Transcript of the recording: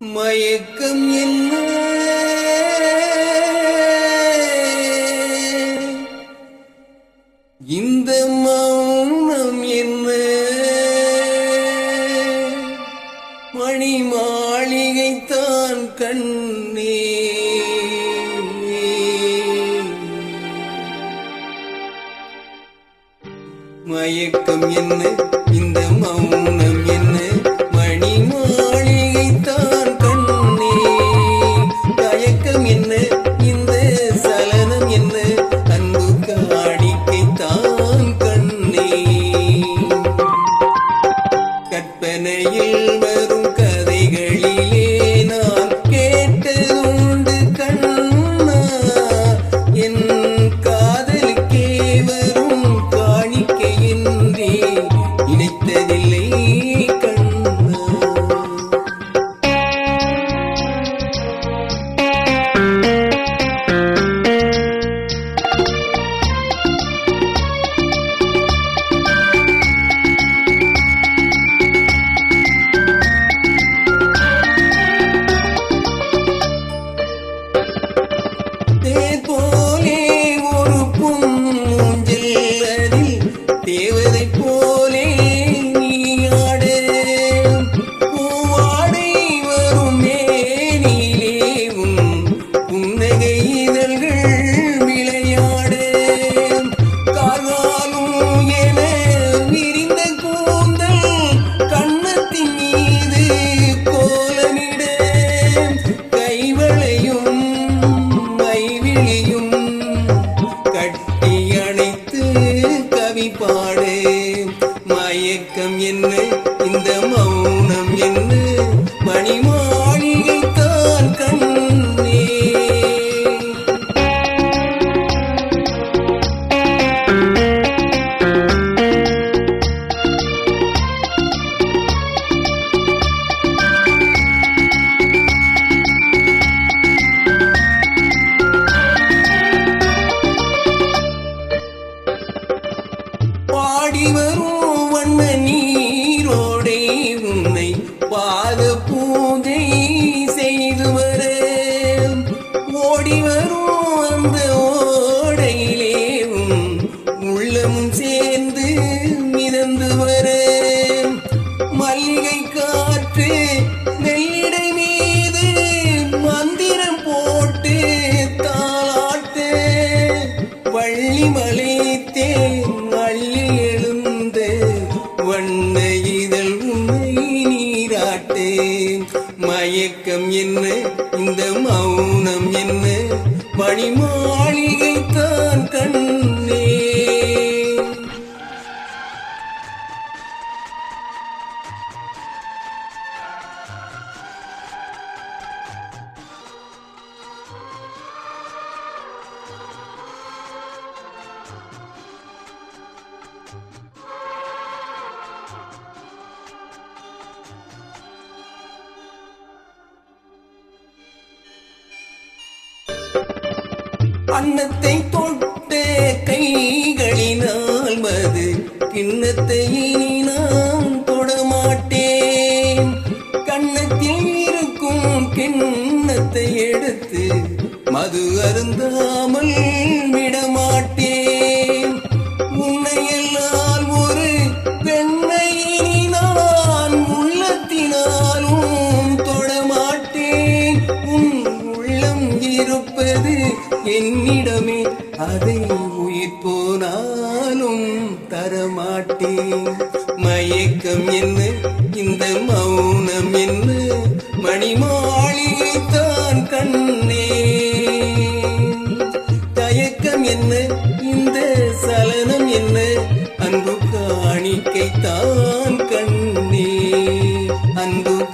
மயக்கம் என்ன இந்த மயக்கம் என்ன? இந்த மௌனம் என்ன இந்த மௌனம் என்ன மணி கண்ணே. பாடி வரும் வண்ண நீரோடை உன்னை பாத பூஜை செய்து வர. ஓடி வரும் அந்த ஓடையிலே உள்ளமும் சேர்ந்து மிதந்து வர. மல்லிகை காற்று காட்டேன் மயக்கம் என்ன? இந்த மௌனம் என்ன? மணி மாளிகை தான் கண்ணே அன்னத்தை தொட்ட கைகளினால் மது கிண்ணத்தை இனி நான் தொடமாட்டேன். கண்ணத்தில் இருக்கும் கிண்ணத்தை எடுத்து மது அருந்தாமல் என்னிடமே அதை உயிர் போனாலும் தரமாட்டேன் மயக்கம் என்ன? இந்த மௌனம் என்ன? மணிமாளிகை தான் கண்ணே. தயக்கம் என்ன? இந்த சலனம் என்ன? அன்பு காணிக்கை கண்ணே. அன்பு